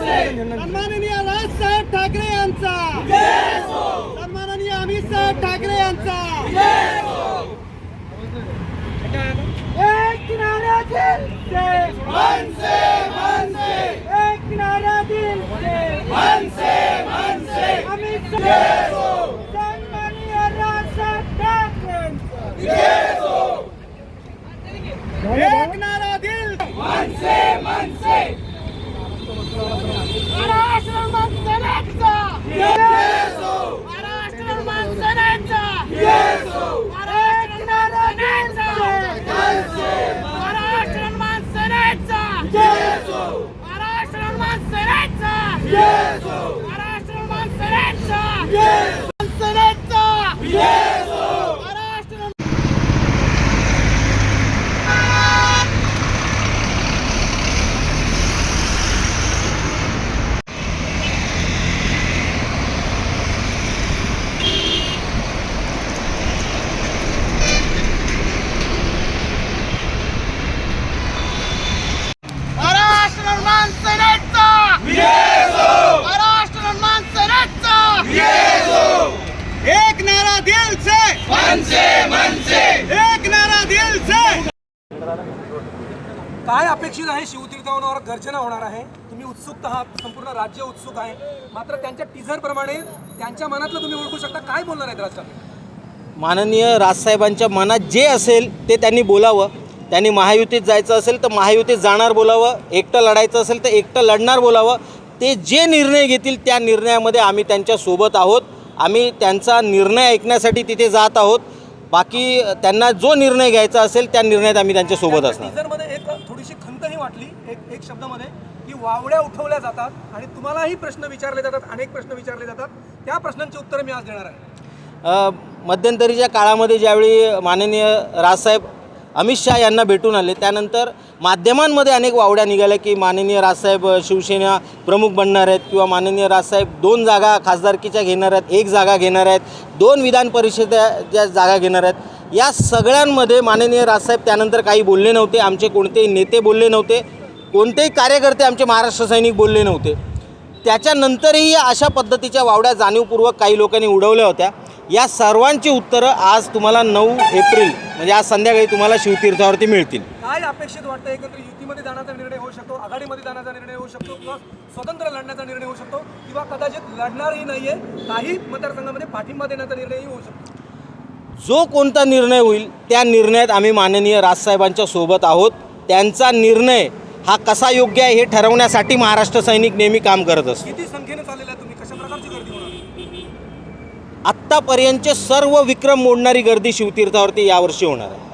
सन्माननीय राज साहेब ठाकरे यांचा. सन्माननीय अमित साहेब ठाकरे महाराष्ट्र काय अपेक्षित आहे शिवतीर्थावर गर्जना होणार आहे? तुम्ही उत्सुक आहात संपूर्ण राज्य उत्सुक आहे. मात्र त्यांच्या टीझर प्रमाणे त्यांच्या मनातलं तुम्ही ओळखू शकता. काय बोलणार आहेत राजकारण? माननीय राजसाहेबांच्या मनात जे असेल ते त्यांनी बोलावं. त्यांनी महायुतीत जायचं असेल तर महायुतीत जाणार बोलावं. एकटं लढायचं असेल तर एकटं लढणार बोलावं. ते जे निर्णय घेतील त्या निर्णयामध्ये आम्ही त्यांच्यासोबत आहोत. आम्ही त्यांचा निर्णय ऐकण्यासाठी तिथे जात आहोत. बाकी त्यांना जो निर्णय घ्यायचा असेल त्या निर्णयात आम्ही त्यांच्यासोबत असणार. वाटली एक एक शब्दामध्ये की वावड्या उठवल्या जातात आणि तुम्हालाही प्रश्न विचारले जातात अनेक प्रश्न विचारले जातात. त्या प्रश्नांची उत्तरं मी आज देणार आहे. मध्यंतरीच्या काळामध्ये ज्यावेळी माननीय राजसाहेब अमित शहा यांना भेटून आले त्यानंतर माध्यमांमध्ये अनेक वावड्या निघाल्या की माननीय राजसाहेब शिवसेना प्रमुख बनणार आहेत किंवा माननीय राजसाहेब दोन जागा खासदारकीच्या घेणार आहेत एक जागा घेणार आहेत दोन विधान परिषदेच्या जागा घेणार आहेत. या सगळ्यांमध्ये माननीय राजसाहेब त्यानंतर काही बोलले नव्हते आमचे कोणतेही नेते बोलले नव्हते कोणतेही कार्यकर्ते आमचे महाराष्ट्र सैनिक बोलले नव्हते. त्याच्यानंतरही अशा पद्धतीच्या वावड्या जाणीवपूर्वक काही लोकांनी उडवल्या होत्या. या सर्वांची उत्तरं आज तुम्हाला नऊ एप्रिल म्हणजे आज संध्याकाळी तुम्हाला शिवतीर्थावरती मिळतील. काय अपेक्षित वाटतं एकत्र युतीमध्ये जाण्याचा निर्णय होऊ शकतो आघाडीमध्ये जाण्याचा निर्णय होऊ शकतो किंवा स्वतंत्र लढण्याचा निर्णय होऊ शकतो किंवा कदाचित लढणारही नाहीये काही मतदारसंघामध्ये पाठिंबा देण्याचा निर्णयही होऊ शकतो. जो कोणता निर्णय होईल त्या निर्णयात आम्ही माननीय राजसाहेबांच्या सोबत आहोत. त्यांचा निर्णय हा कसा योग्य आहे हे ठरवण्यासाठी महाराष्ट्र सैनिक नेहमी काम करत असतो. आत्तापर्यंतचे सर्व विक्रम मोडणारी गर्दी शिवतीर्थावरती यावर्षी होणार आहे.